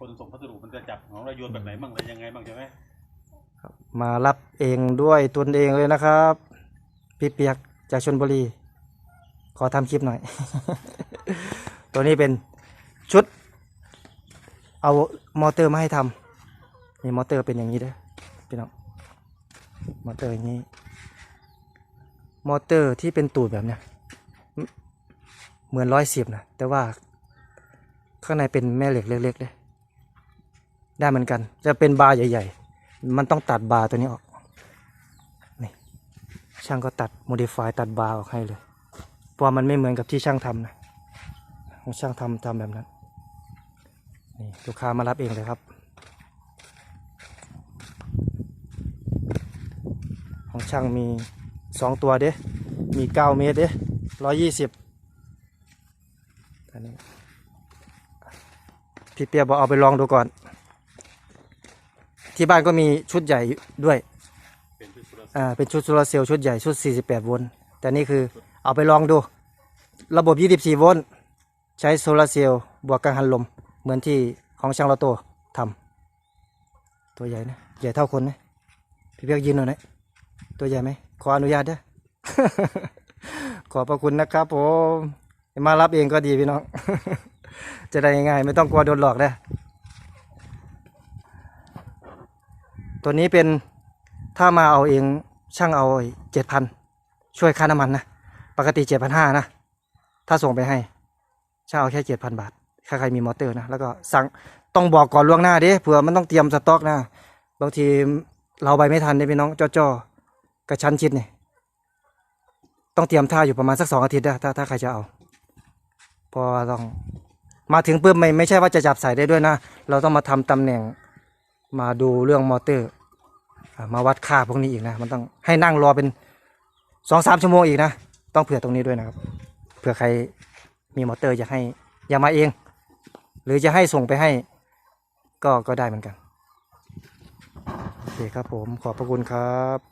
คนส่งพัสดุมันจะจับของเราโยนแบบไหนบ้างอะไรยังไงบ้างใช่ไหมมารับเองด้วยตนเองเลยนะครับพี่เปียกจากชนบุรี ขอทำคลิปหน่อย ตัวนี้เป็นชุด เอามอเตอร์มาให้ทำนี่มอเตอร์เป็นอย่างนี้เด้อพี่น้องมอเตอร์อย่างนี้ มอเตอร์ที่เป็นตูดแบบเนี้ยเหมือนร้อยสิบนะแต่ว่าข้างในเป็นแม่เหล็กเล็กๆเลย ได้เหมือนกัน จะเป็นบาร์ใหญ่ ๆ มันต้องตัดบาร์ตัวนี้ออกนี่ช่างก็ตัด modify ตัดบาร์ออกให้เลยเพราะมันไม่เหมือนกับที่ช่างทำนะของช่างทำทำแบบนั้นนี่ลูกค้ามารับเองเลยครับ ของช่างมีสองตัวเด้มีเก้าเมตรเด้ร้อยยี่สิบอันนี้พี่เปียบอกเอาไปลองดูก่อน ที่บ้านก็มีชุดใหญ่ด้วยเป็นชุดโซลาร์อ่าเป็นชุดโซลาร์เซลล์ชุดใหญ่ชุด 48 โวลต์แต่นี่คือเอาไปลองดู ระบบ 24 โวลต์ใช้โซลาร์เซลล์บวกกังหันลม เหมือนที่ของช่างลอโต้ทำตัวใหญ่นะ ใหญ่เท่าคนนะพี่เพียกยืนหน่อยนะตัวใหญ่ไหมขออนุญาตเด้อขอบพระคุณนะครับผม มารับเองก็ดีพี่น้อง จะได้ง่ายๆไม่ต้องกลัวโดนหลอกเด้อ ตัวนี้เป็นถ้ามาเอาเองช่างเอาเจ็ดพันช่วยค่าน้ำมันนะ ปกติเจ็ดพันห้านะ ถ้าส่งไปให้ ช่างเอาแค่เจ็ดพันบาทถ้าใครมีมอเตอร์นะ แล้วก็สั่งต้องบอกก่อนล่วงหน้าด้เผื่อมันต้องเตรียมสต็อกนะ บางทีเราไปไม่ทันเนี่ยพี่น้องจ้อๆกระชั้นชิดเนี่ยต้องเตรียมท่าอยู่ประมาณสักสองอาทิตย์นะถ้าถ้าใครจะเอา พอต้องมาถึงปุ๊บไม่ไม่ใช่ว่าจะจับใส่ได้ด้วยนะ เราต้องมาทำตำแหน่ง มาดูเรื่องมอเตอร์มาวัดค่าพวกนี้อีกนะ มันต้องให้นั่งรอเป็นสองสามชั่วโมงอีกนะ ต้องเผื่อตรงนี้ด้วยนะครับ เผื่อใครมีมอเตอร์อยากให้อย่ามาเอง หรือจะให้ส่งไปให้ก็ก็ได้เหมือนกันโอเคครับผมขอบพระคุณครับ